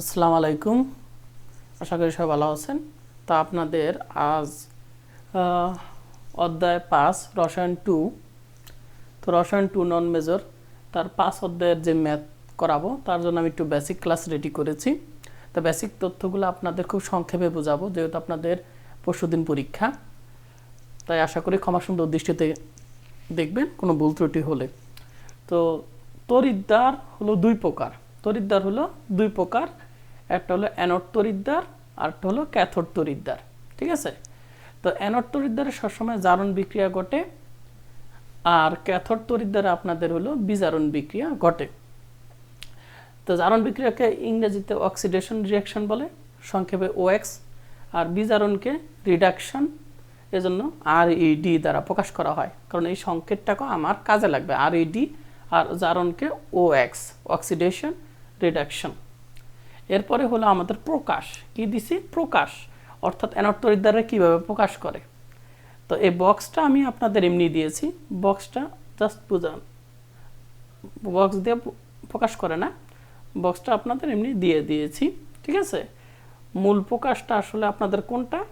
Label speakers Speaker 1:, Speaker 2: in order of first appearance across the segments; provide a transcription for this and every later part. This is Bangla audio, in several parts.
Speaker 1: আসসালামু আলাইকুম। আশা করি সবাই ভালো আছেন। তা আপনাদের আজ অধ্যায় পাঁচ, রসায়ন টু। তো রসায়ন টু নন মেজর, তার পাঁচ অধ্যায়ের যে ম্যাথ করাবো, তার জন্য আমি একটু বেসিক ক্লাস রেডি করেছি। তো বেসিক তথ্যগুলো আপনাদের খুব সংক্ষেপে বোঝাবো, যেহেতু আপনাদের পরশুদিন পরীক্ষা। তাই আশা করি ক্ষমা সুন্দর দৃষ্টিতে দেখবেন, কোনো ভুল ত্রুটি হলে। তো তরিদ্দার হলো দুই প্রকার। তরিদ্দার হলো দুই প্রকার একটা হলো অ্যানোড তরিদ্দার আর একটা হলো ক্যাথোড তরিদ্দার, ঠিক আছে? তো অ্যানোড তরিদ্দারে সবসময় জারণ বিক্রিয়া ঘটে, আর ক্যাথোড তরিদ্দারে আপনাদের হলো বিজারণ বিক্রিয়া ঘটে। তো জারণ বিক্রিয়াকে ইংরেজিতে অক্সিডেশন রিয়াকশন বলে, সংক্ষেপে ওএক্স আর বিজারণকে রিডাকশন এজন্য আর ইডি দ্বারা প্রকাশ করা হয়। কারণ এই সংকেতটাকে আমার কাজে লাগবে আর ইডি আর জারণকে ও এক্স অক্সিডেশন রিডাকশন এরপরে হলো আমাদের প্রকাশ। কি দিছি? প্রকাশ। অর্থাৎ অ্যানর্তরির দ্বারা কীভাবে প্রকাশ করে? তো এই বক্সটা আমি আপনাদের এমনি দিয়েছি। বক্সটা জাস্ট বুঝান। বক্স দিয়ে প্রকাশ করে না। বক্সটা আপনাদের এমনি দিয়ে দিয়েছি। ঠিক আছে? মূল প্রকাশটা আসলে আপনাদের কোনটা?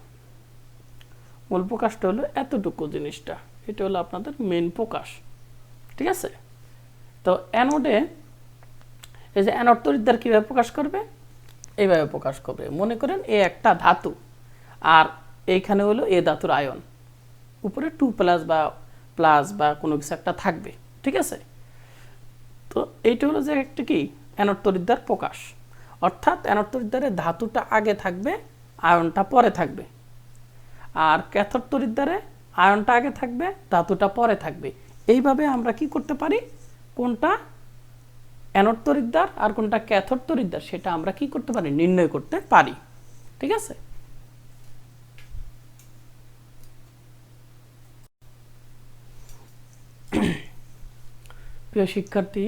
Speaker 1: মূল প্রকাশটা হলো এতটুকু জিনিসটা। এটা হলো আপনাদের মেন প্রকাশ। ঠিক আছে? তো অ্যানোডে এই যে অ্যানোড তরিদ্দার কীভাবে প্রকাশ করবে? এইভাবে প্রকাশ করবে। মনে করেন এ একটা ধাতু, আর এইখানে হলো এ ধাতুর আয়ন। উপরে টু প্লাস বা প্লাস বা কোনো কিছু একটা থাকবে, ঠিক আছে? তো এইটা হলো যে একটা কি? অ্যানোড তরিদ্দার প্রকাশ। অর্থাৎ অ্যানোড তরিদ্দারে ধাতুটা আগে থাকবে, আয়নটা পরে থাকবে। আর ক্যাথোড তরিদ্দারে আয়নটা আগে থাকবে, ধাতুটা পরে থাকবে। এইভাবে আমরা কি করতে পারি? কোনটা? অ্যানোড তরিদ্দার আর কোনটা ক্যাথোড তরিদ্দার, সেটা আমরা কি করতে পারি? নির্ণয় করতে পারি। ঠিক আছে? প্রিয় শিক্ষার্থী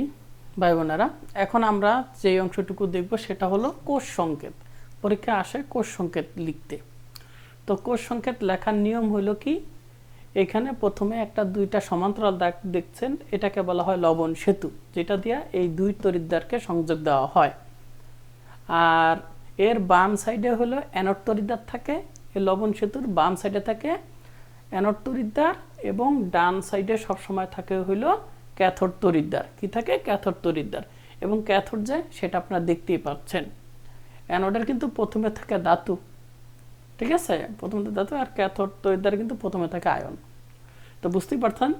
Speaker 1: ভাই বোনেরা এখন আমরা যে অংশটুকু দেখব সেটা হলো কোষ সংকেত। পরীক্ষা আসে কোষ সংকেত লিখতে। তো কোষ সংকেত লেখার নিয়ম হলো কি? এখানে প্রথমে একটা দুইটা সমান্তরাল দাগ দেখছেন, এটাকে বলা হয় লবণ সেতু, যেটা দিয়ে এই দুই তরিদ্দারকে সংযোগ দেওয়া হয়। আর এর বাম সাইডে হলো অ্যানোড তরিদ্দার থাকে এই লবণ সেতুর বাম সাইডে থাকে অ্যানোড তরিদ্দার এবং ডান সাইডে সবসময় থাকে হইল ক্যাথোড তরিদ্দার। কি থাকে? ক্যাথোড তরিদ্দার। এবং ক্যাথোড যে, সেটা আপনারা দেখতেই পাচ্ছেন। অ্যানোডের কিন্তু প্রথমে থাকে ধাতু। ঠিক আছে? প্রথমে তো ধাতু আর ক্যাথোড তরিদ্দার কিন্তু প্রথমে থাকে আয়ন। তো বুঝতেই পারছেন?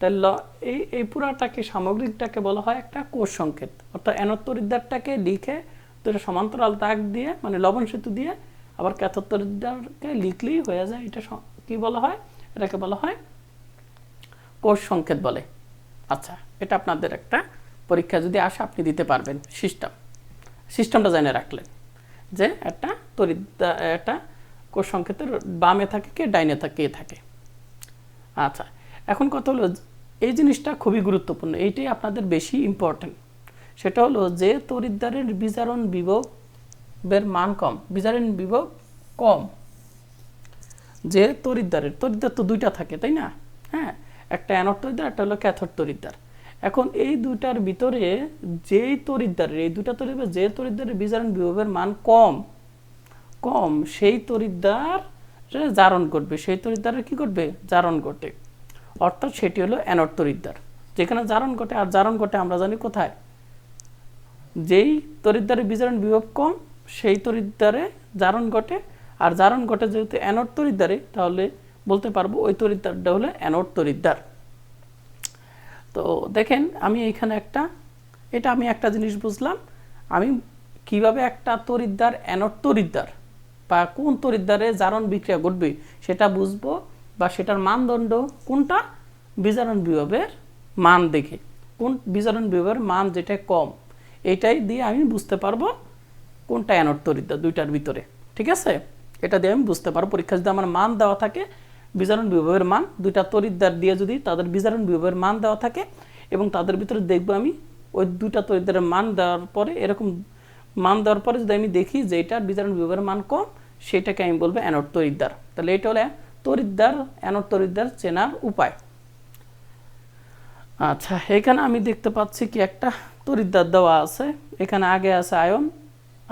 Speaker 1: তাই ল, এই এই পুরাটাকে, সামগ্রিকটাকে বলা হয় একটা কোষ সংকেত। অর্থাৎ অ্যানোড তরিদ্দারটাকে লিখে দুটো সমান্তরাল দাগ দিয়ে মানে লবণ সেতু দিয়ে আবার ক্যাথোড তরিদ্দারকে লিখলেই হয়ে যায়। এটা কি বলা হয়? এটাকে বলা হয় কোষ সংকেত বলে। আচ্ছা এটা আপনাদের একটা পরীক্ষা। যদি আসে, আপনি দিতে পারবেন। সিস্টেম। সিস্টেমটা জেনে রাখলেন যে একটা তড়িৎ একটা কোষ সংকেতের বামে থাকে কে, ডাইনে থাকে কে থাকে। আচ্ছা এখন কথা হলো এই জিনিসটা খুবই গুরুত্বপূর্ণ, এইটাই আপনাদের বেশি ইম্পর্টেন্ট সেটা হলো যে তরিদ্দারের বিজারণ বিভবের মান কম, বিজারণ বিভব কম। যে তরিদ্দারের, তরিদ্দার তো দুইটা থাকে, তাই না? হ্যাঁ একটা অ্যানোড তরিদ্দার, একটা হলো ক্যাথোড তরিদ্দার। এখন এই দুইটার ভিতরে যেই তরিদ্দারের, এই দুটা তরিদ্দার যে তরিদ্দারের বিজারণ বিভবের মান কম কম, সেই তরিদ্দার জারণ ঘটবে, সেই তরিদ্দারের কি করবে জারণ ঘটে। অর্থাৎ সেটি হলো অ্যানোড তরিদ্দার। যেখানে জারণ ঘটে, আর জারণ ঘটে আমরা জানি কোথায়? যেই তরিদ্দারের বিজারণ বিভব কম, সেই তরিদ্দারে জারণ ঘটে। আর জারণ ঘটে যেহেতু অ্যানোড তরিদ্দারে, তাহলে বলতে পারব ওই তরিদ্দারটা হলো অ্যানোড তরিদ্দার। তো দেখেন, আমি এখানে একটা, এটা আমি একটা জিনিস বুঝলাম। আমি কীভাবে একটা তরিদ্দার অ্যানোড তরিদ্দার বা কোন তরিদ্দারে জারণ বিক্রিয়া ঘটবে সেটা বুঝব বা সেটার মানদণ্ড কোনটা? বিজারণ বিভবের মান দেখে। কোন বিজারণ বিভবের মান যেটা কম, এটাই দিয়ে আমি বুঝতে পারব কোনটা অ্যানোড তরিদ্দার দুইটার ভিতরে। ঠিক আছে? এটা দিয়ে আমি বুঝতে পারব। পরীক্ষা যদি আমার মান দেওয়া থাকে, বিজারণ বিভবের মান, দুইটা তরিদ্দার দিয়ে যদি তাদের বিজারণ বিভবের মান দেওয়া থাকে এবং তাদের ভিতরে দেখব আমি ওই দুইটা তরিদ্দারের মান দেওয়ার পরে, এরকম মান দেওয়ার পরে যদি আমি দেখি যে এটার বিজারণ বিভবের মান কম সেটাকে আমি বলব অ্যানোড তরিদ্দার। তাহলে এটা হলো তরিদ্দার, অ্যানোড তরিদ্দার চেনার উপায়। আচ্ছা এখানে আমি দেখতে পাচ্ছি কি একটা তরিদ্দার দেওয়া আছে। এখানে আগে আছে আয়ন,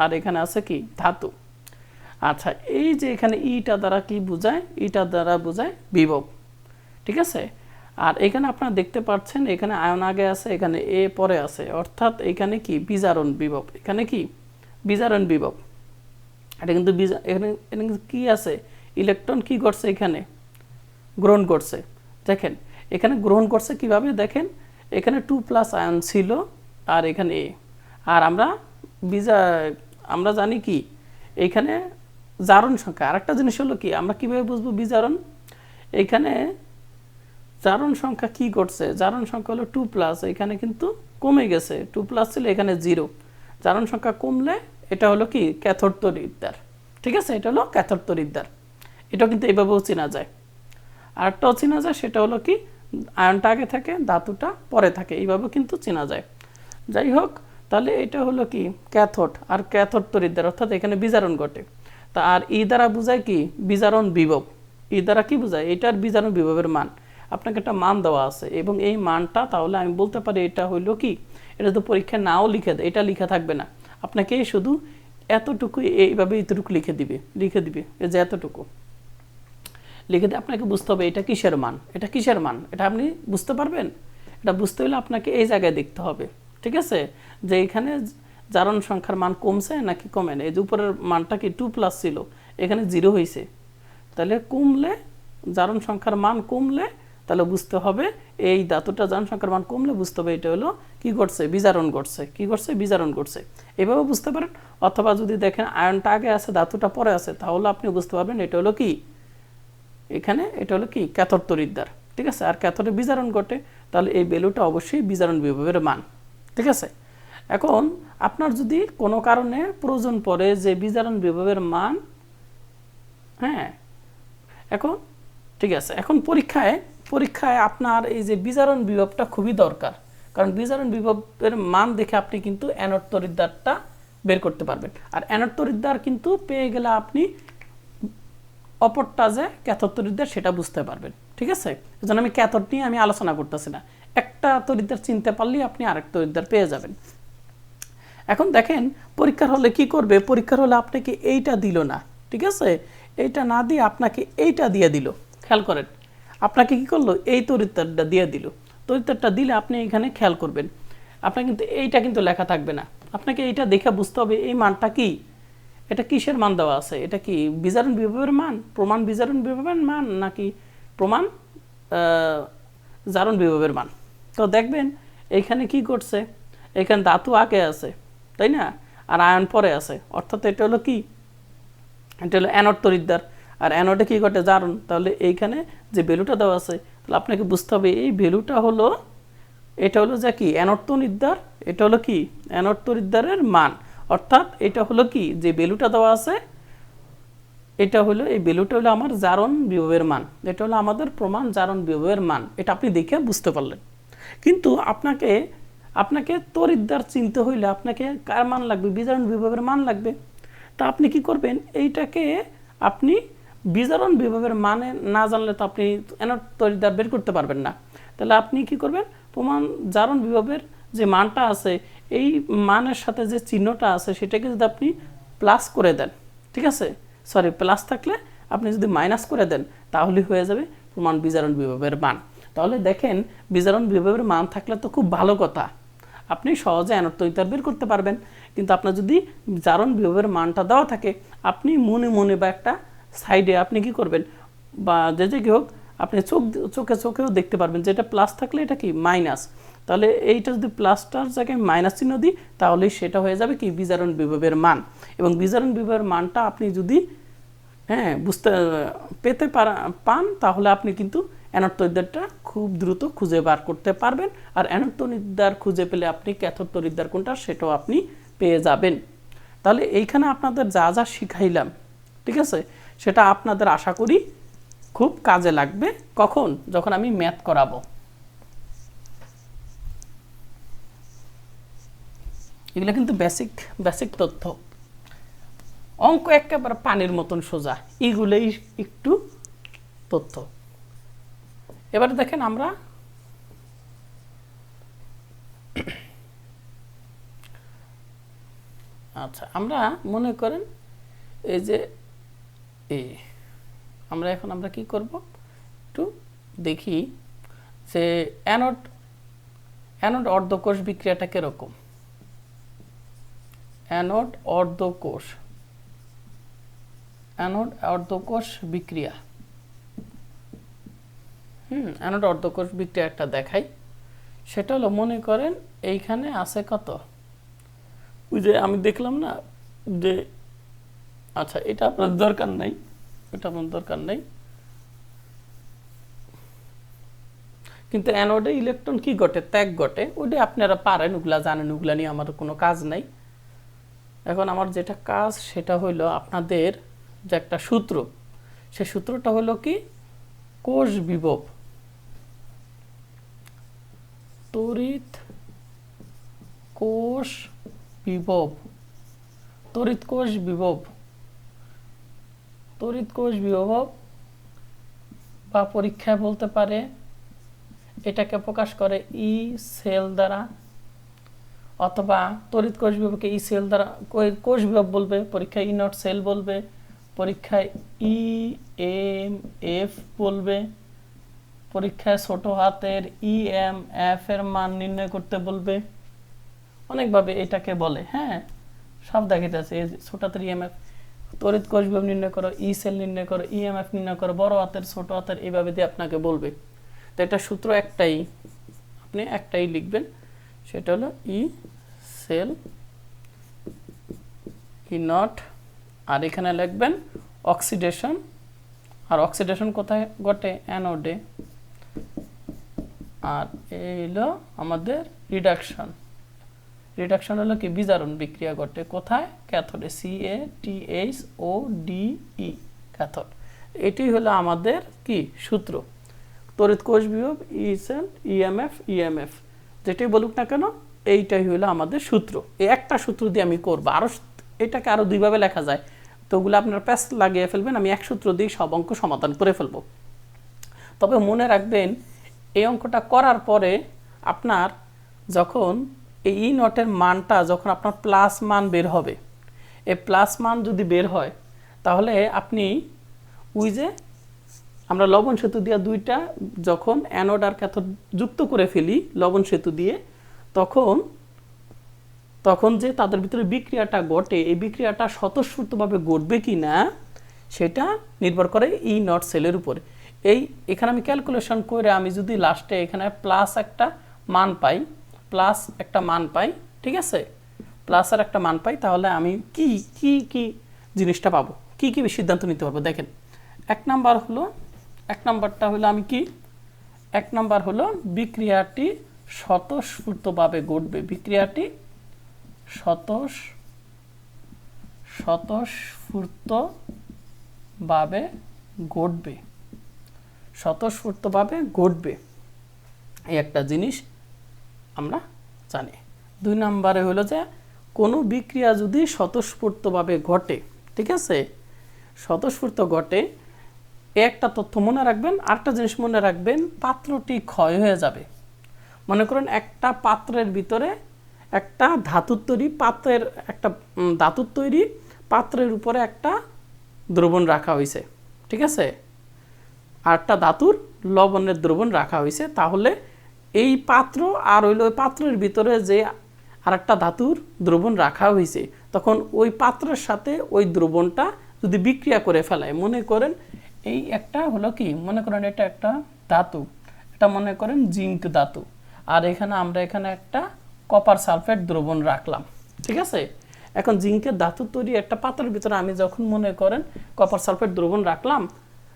Speaker 1: আর এখানে আছে কি? ধাতু। আচ্ছা এই যে এখানে ইটা দ্বারা কি বোঝায়? ইটা দ্বারা বোঝায় বিভব। ঠিক আছে? আর এখানে আপনারা দেখতে পাচ্ছেন, এখানে আয়ন আগে আছে, এখানে এ পরে আছে। অর্থাৎ এখানে কি? বিজারণ বিভব। এখানে কি? বিজারণ বিভব। এটা কিন্তু বিজা- এখানে এখানে কি আছে? ইলেকট্রন কি করছে এখানে? গ্রহণ করছে। দেখেন, এখানে গ্রহণ করছে কীভাবে? দেখেন, এখানে টু প্লাস আয়ন ছিল আর এখানে এ আর আমরা বিজা আমরা জানি কি? এইখানে জারণ সংখ্যা। আরেকটা জিনিস হলো কি? আমরা কীভাবে বুঝব বিজারণ এখানে জারণ সংখ্যা কি করছে জারণ সংখ্যা হলো টু প্লাস এখানে কিন্তু কমে গেছে। টু প্লাস ছিল, এখানে জিরো জারণ সংখ্যা কমলে এটা হলো কি? ক্যাথোড তরিদ্দার। ঠিক আছে? এটা হলো ক্যাথোড তরিদ্দার। এটাও কিন্তু এভাবেও চেনা যায়। আরেকটাও চেনা যায়, সেটা হলো কি? আয়নটা আগে থাকে, ধাতুটা পরে থাকে। এইভাবে কিন্তু চেনা যায়। যাই হোক, তাহলে এটা হলো কি? ক্যাথট আর ক্যাথোড তরিদ্দার, অর্থাৎ এখানে বিজারণ ঘটে। তা আর ই দ্বারা বোঝায় কি? বিজারণ বিভব। ই দ্বারা কি বোঝায়? এটার বিজারণ বিভবের মান। আপনাকে একটা মান দেওয়া আছে এবং এই মানটা তাহলে আমি বলতে পারি এটা হইল কি? এটা তো পরীক্ষায় নাও লিখে দেয় এটা লিখা থাকবে না। আপনাকে শুধু এতটুকু এইভাবে এতটুকু লিখে দিবে লিখে দিবে এই যে এতটুকু। লিখে দিয়ে আপনাকে বুঝতে হবে এটা কিসের মান, এটা কিসের মান? এটা আপনি বুঝতে পারবেন? এটা বুঝতে হলে আপনাকে এই জায়গায় দেখতে হবে, ঠিক আছে? যে এখানে জারণ সংখ্যার মান কমছে নাকি কমে না? এই যে উপরের মানটা কি টু প্লাস ছিল, এখানে জিরো হয়েছে তাহলে কমলে, জারণ সংখ্যার মান কমলে তাহলে বুঝতে হবে, এই ধাতুটা জারণ সংখ্যার মান কমলে বুঝতে হবে এটা হলো কি করছে বিজারণ করছে কি করছে বিজারণ করছে এভাবে বুঝতে পারেন? অথবা যদি দেখেন আয়নটা আগে আছে, ধাতুটা পরে আছে, তাহলে আপনি বুঝতে পারবেন এটা হলো কি? এখানে এটা হলো কি? ক্যাথর তরিদ্দার ঠিক আছে? আর ক্যাথরে বিজারণ ঘটে, তাহলে এই ভ্যালুটা অবশ্যই বিজারণ বিভবের মান। ঠিক আছে? এখন আপনার যদি কোনো কারণে প্রয়োজন পড়ে যে বিজারণ বিভবের মান হ্যাঁ? এখন, ঠিক আছে? এখন পরীক্ষায় পরীক্ষায় আপনার এই যে বিজারণ বিভবটা খুবই দরকার। কারণ বিজারণ বিভবের মান দেখে আপনি কিন্তু অ্যানোড তরিদ্দারটা বের করতে পারবেন। আর অ্যানোড তরিদ্দার কিন্তু পেয়ে গেলে আপনি অপরটা যে ক্যাথর তরিদ্দার সেটা বুঝতে পারবেন। ঠিক আছে? এজন্য আমি ক্যাথর নিয়ে আমি আলোচনা করতেছি না। একটা তরিদ্দার চিনতে পারলেই আপনি আরেক তরিদ্দার পেয়ে যাবেন। এখন দেখেন, পরীক্ষার হলে কি করবে? পরীক্ষার হলে আপনাকে এইটা দিল না। ঠিক আছে? এইটা না দিয়ে আপনাকে এইটা দিয়ে দিল। খেয়াল করেন। আপনাকে কি করল? এই তরিদ্দারটা দিয়ে দিল। তরিদ্দারটা দিলে আপনি এখানে খেয়াল করবেন। আপনার কিন্তু এইটা কিন্তু লেখা থাকবে না। আপনাকে এইটা দেখে বুঝতে হবে, এই মানটা কি? এটা কিসের মান দেওয়া আছে? এটা কি বিজারণ বিভবের মান? প্রমাণ বিজারণ বিভবের মান? নাকি প্রমাণ জারণ বিভবের মান? তো দেখবেন এইখানে কি করছে এখানে ধাতু আগে আছে, তাই না? আর আয়ন পরে আছে। অর্থাৎ এটা হলো কি? এটা হলো অ্যানোড তরিদ্দার আর অ্যানোডে কী ঘটে? জারণ তাহলে এইখানে যে ভ্যালুটা দেওয়া আছে, তাহলে আপনাকে বুঝতে হবে এই ভ্যালুটা হলো, এটা হলো যা কি? অ্যানোড তরিদ্দার এটা হলো কি? অ্যানোড তরিদ্দারের মান। অর্থাৎ এটা হলো কি? যে ভ্যালুটা দেওয়া আছে, এটা হলো, এই ভ্যালুটা হলো আমার জারণ বিভবের মান। এটা হলো আমাদের প্রমাণ জারণ বিভবের মান। এটা আপনি দেখে বুঝতে পারলেন। কিন্তু আপনাকে আপনাকে তরিদ্দার চিনতে হইলে আপনাকে কার মান লাগবে? বিজারণ বিভবের মান লাগবে। তা আপনি কি করবেন? এইটাকে আপনি বিজারণ বিভবের মানে না জানলে তো আপনি এনার তরিদ্দার বের করতে পারবেন না। তাহলে আপনি কি করবেন? প্রমাণ জারণ বিভবের যে মানটা আছে, এই মানের সাথে যে চিহ্নটা আছে, সেটাকে যদি আপনি প্লাস করে দেন, ঠিক আছে? সরি প্লাস থাকলে আপনি যদি মাইনাস করে দেন তাহলে হয়ে যাবে প্রমাণ বিজারণ বিভবের মান। তাহলে দেখেন, বিজারণ বিভবের মান থাকলে তো খুব ভালো কথা। আপনি সহজে অ্যানোত্তরিতার বের করতে পারবেন। কিন্তু আপনার যদি জারণ বিভবের মানটা দেওয়া থাকে, আপনি মনে মনে বা একটা সাইডে আপনি কি করবেন? বা যে যে কি হোক, আপনি চোখ চোখে চোখেও দেখতে পারবেন যে এটা প্লাস থাকলে এটা কি? মাইনাস তাহলে এইটা যদি প্লাসটার জায়গায় মাইনাস চিহ্ন দিই, তাহলে সেটা হয়ে যাবে কি? বিজারণ বিভবের মান। এবং বিজারণ বিভবের মানটা আপনি যদি হ্যাঁ বুঝতে, পেতে পান, তাহলে আপনি কিন্তু অ্যানোত্তরিদ্দারটা খুব দ্রুত খুঁজে বার করতে পারবেন। আর অ্যানোত্তরিদ্দার খুঁজে পেলে আপনি ক্যাথোত্তরিদ্দার কোনটা, সেটাও আপনি পেয়ে যাবেন। তাহলে এইখানে আপনাদের যা যা শিখাইলাম, ঠিক আছে? সেটা আপনাদের আশা করি খুব কাজে লাগবে। কখন? যখন আমি ম্যাথ করাবো। এগুলো কিন্তু বেসিক বেসিক তথ্য। অঙ্ক একেবারে পানির মতন সোজা। এগুলোই একটু তথ্য। এবারে দেখেন আমরা আচ্ছা আমরা মনে করেন এই যে এ। আমরা এখন আমরা কি করব? একটু দেখি যে অ্যানোড অ্যানোড অর্ধকোষ বিক্রিয়াটা কীরকম? অ্যানোড অর্ধকোষ অ্যানোড অর্ধকোষ বিক্রিয়া। হুম অ্যানোড অর্ধকোষ বিক্রিয়া একটা দেখাই। সেটা হলো মনে করেন এইখানে আছে কত? ওই যে আমি দেখলাম না যে আচ্ছা এটা আপনার দরকার নাই। এটা আপনার দরকার নেই। কিন্তু অ্যানোডে ইলেকট্রন কি ঘটে? ত্যাগ ঘটে। ওটা আপনারা পারেন, ওগুলা জানেন, ওগুলা নিয়ে আমার কোনো কাজ নাই। এখন আমার যেটা কাজ, সেটা হইল আপনাদের যে একটা সূত্র। সে সূত্রটা হলো কি? কোষ বিভব। তড়িৎ কোষ বিভব। তড়িৎ কোষ বিভব। তড়িৎ কোষ বিভব বা পরীক্ষায় বলতে পারে, এটাকে প্রকাশ করে ই সেল দ্বারা, অথবা তড়িৎ কোষ বিভবকে ই সেল দ্বারা, কোষ বিভব বলবে, পরীক্ষায় ই নট সেল বলবে, পরীক্ষায় ই, এম, এফ বলবে, পরীক্ষায় ছোট হাতের ই, এম, এফ এর মান নির্ণয় করতে বলবে। অনেকভাবে এটাকে বলে হ্যাঁ? সব এই যে ছোট হাতের ইএমএফ তড়িৎ কোষ বিভব নির্ণয় করো ই সেল নির্ণয় করো ইএমএফ নির্ণয় করো, বড় হাতের ছোট হাতের এইভাবে দিয়ে আপনাকে বলবে। তো এটা সূত্র একটাই, আপনি একটাই লিখবেন, সেটা হলো ই সেল ই নট আর এখানে লিখবেন অক্সিডেশন আর অক্সিডেশন কোথায় ঘটে? অ্যানোডে আর এই হলো আমাদের রিডাকশন রিডাকশন হলো কি? বিজারণ বিক্রিয়া ঘটে কোথায়? ক্যাথোডে C A T H O D E cathode এটি হলো আমাদের কি? সূত্র। তড়িৎ কোষ বিভব ই সেল ইএমএফ ইএমএফ যেটাই বলুক না কেন, এইটাই হলো আমাদের সূত্র। এই একটা সূত্র দিয়ে আমি করব। আরও এটাকে আরও দুইভাবে লেখা যায়। তো ওগুলো আপনার প্যাস লাগিয়ে ফেলবেন, আমি এক সূত্র দিয়ে সব অঙ্ক সমাধান করে ফেলব। তবে মনে রাখবেন, এই অঙ্কটা করার পরে আপনার যখন এই ই নটের মানটা যখন আপনার প্লাস মান বের হবে, এই প্লাস মান যদি বের হয়, তাহলে আপনি ওই যে আমরা লবণ সেতু দিয়ে দুইটা যখন অ্যানোড আর ক্যাথোড যুক্ত করে ফেলি লবণ সেতু দিয়ে, তখন তখন যে তাদের ভিতরে বিক্রিয়াটা ঘটে, এই বিক্রিয়াটা স্বতঃস্ফূর্তভাবে ঘটবে কি না, সেটা নির্ভর করে ই নট সেলের উপরে। এই, এখানে আমি ক্যালকুলেশন করে আমি যদি লাস্টে এখানে প্লাস একটা মান পাই প্লাস একটা মান পাই, ঠিক আছে? প্লাসের একটা মান পাই, তাহলে আমি কি কি কি জিনিসটা পাবো? কি কি সিদ্ধান্ত নিতে পারব? দেখেন, এক নাম্বার হলো, এক নাম্বারটা হলো আমি কি? এক নাম্বার হলো বিক্রিয়াটি স্বতঃস্ফূর্তভাবে ঘটবে। বিক্রিয়াটি স্বতঃ স্বতঃস্ফূর্তভাবে ঘটবে। স্বতঃস্ফূর্তভাবে ঘটবে। এই একটা জিনিস আমরা জানি। দুই নম্বরে হলো যে, কোনো বিক্রিয়া যদি স্বতঃস্ফূর্তভাবে ঘটে, ঠিক আছে? স্বতঃস্ফূর্ত ঘটে, একটা তথ্য মনে রাখবেন, আরেকটা জিনিস মনে রাখবেন, পাত্রটি ক্ষয় হয়ে যাবে। মনে করেন একটা পাত্রের ভিতরে একটা ধাতুর তৈরি, পাত্রের একটা ধাতুর তৈরি, পাত্রের উপরে একটা দ্রবণ রাখা হয়েছে, ঠিক আছে? আর একটা ধাতুর লবণের দ্রবণ রাখা হয়েছে, তাহলে এই পাত্র আর হইল ওই পাত্রের ভিতরে যে আর একটা ধাতুর দ্রবণ রাখা হয়েছে তখন ওই পাত্রের সাথে ওই দ্রবণটা যদি বিক্রিয়া করে ফেলায়, মনে করেন এই একটা হলো কি, মনে করেন এটা একটা ধাতু, এটা মনে করেন জিঙ্ক ধাতু, আর এখানে আমরা এখানে একটা কপার সালফেট দ্রবণ রাখলাম, ঠিক আছে? এখন জিঙ্কের ধাতু তৈরি একটা পাত্রের ভিতরে আমি যখন মনে করেন কপার সালফেট দ্রবণ রাখলাম,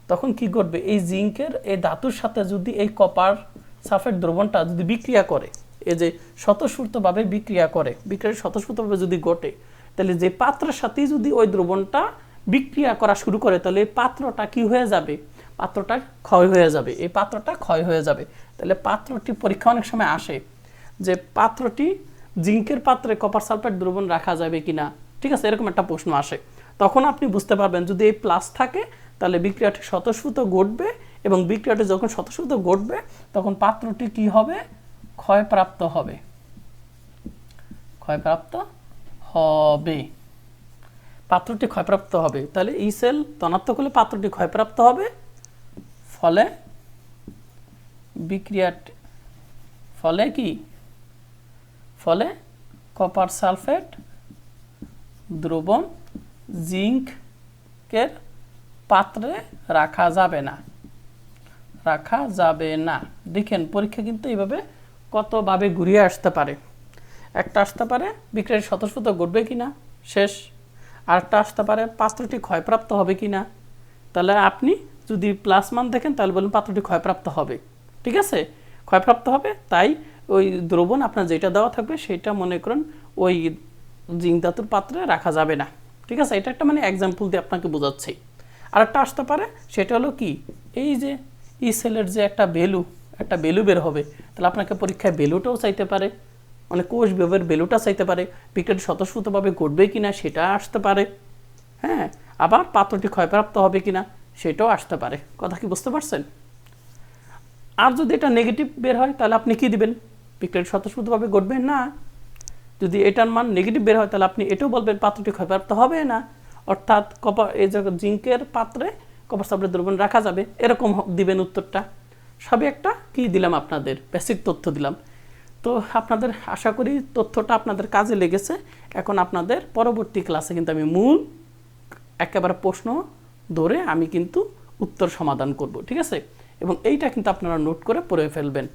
Speaker 1: তখন কি করবে এই জিঙ্কের, এই ধাতুর সাথে যদি এই কপার সালফেট দ্রবণটা যদি বিক্রিয়া করে, এই যে স্বতঃস্ফূর্তভাবে বিক্রিয়া করে, বিক্রিয়া স্বতঃস্ফূর্তভাবে যদি ঘটে, তাহলে যে পাত্রের সাথেই যদি ওই দ্রবণটা বিক্রিয়া করা শুরু করে, তাহলে পাত্রটা কি হয়ে যাবে? পাত্রটা ক্ষয় হয়ে যাবে। এই পাত্রটা ক্ষয় হয়ে যাবে। তাহলে পাত্রটি পরীক্ষা অনেক সময় আসে যে পাত্রটি জিঙ্কের পাত্রে কপার সালফেট দ্রবণ রাখা যাবে কিনা। ঠিক আছে, এরকম একটা প্রশ্ন আসে। তখন আপনি বুঝতে পারবেন যদি এই প্লাস থাকে, তাহলে বিক্রিয়াটি স্বতঃস্ফূর্ত ঘটবে এবং বিক্রিয়াটি যখন স্বতঃস্ফূর্ত ঘটবে, তখন পাত্রটি কি হবে? ক্ষয়প্রাপ্ত হবে। ক্ষয়প্রাপ্ত হবে। পাত্রটি ক্ষয়প্রাপ্ত হবে। তাহলে ই সেল ধনাত্মক হলে পাত্রটি ক্ষয়প্রাপ্ত হবে। ফলে বিক্রিয়াটি, ফলে কি? ফলে কপার সালফেট দ্রবণ জিঙ্কের পাত্রে রাখা যাবে না। রাখা যাবে না। দেখেন, পরীক্ষা কিন্তু এইভাবে কতভাবে ঘুরিয়ে আসতে পারে। একটা আসতে পারে, বিক্রয়ের স্বতঃস্ফূর্ত ঘটবে কি না শেষ। আরেকটা আসতে পারে, পাত্রটি ক্ষয়প্রাপ্ত হবে কি না তাহলে আপনি যদি প্লাস মান দেখেন, তাহলে বলুন পাত্রটি ক্ষয়প্রাপ্ত হবে। ঠিক আছে? ক্ষয়প্রাপ্ত হবে, তাই ওই দ্রবণ আপনার যেটা দেওয়া থাকবে, সেটা মনে করুন ওই জিঙ্ক ধাতুর পাত্রে রাখা যাবে না। ঠিক আছে? এটা একটা মানে এক্সাম্পল দিয়ে আপনাকে বোঝাচ্ছি। আরেকটা আসতে পারে, সেটা হলো কি? এই যে ই সেলের যে একটা ভ্যালু একটা ভ্যালু বের হবে, তাহলে আপনাকে পরীক্ষায় ভ্যালুটাও চাইতে পারে মানে কোষ বিভাগের ভ্যালুটা চাইতে পারে বিক্রিয়াটি স্বতঃস্ফূর্তভাবে ঘটবে কিনা সেটা আসতে পারে হ্যাঁ? আবার পাত্রটি ক্ষয়প্রাপ্ত হবে কিনা সেটাও আসতে পারে, কথা কি বুঝতে পারছেন? আর যদি এটা নেগেটিভ বের হয়, তাহলে আপনি কি দিবেন? বিক্রিয়াটি স্বতঃস্ফূর্তভাবে ঘটবে না। যদি এটার মান নেগেটিভ বের হয়, তাহলে আপনি এটাও বলবেন পাত্রটি ক্ষয়প্রাপ্ত হবে না। অর্থাৎ কপার এই যে জিঙ্কের পাত্রে কপার সাবলের দ্রবণ রাখা যাবে, এরকম দিবেন উত্তরটা। সবই একটা কি দিলাম আপনাদের? বেসিক তথ্য দিলাম। তো আপনাদের আশা করি তথ্যটা আপনাদের কাজে লেগেছে। এখন আপনাদের পরবর্তী ক্লাসে কিন্তু আমি মূল একেবারে প্রশ্ন ধরে আমি কিন্তু উত্তর সমাধান করব, ঠিক আছে? এবং এইটা কিন্তু আপনারা নোট করে পড়ে ফেলবেন।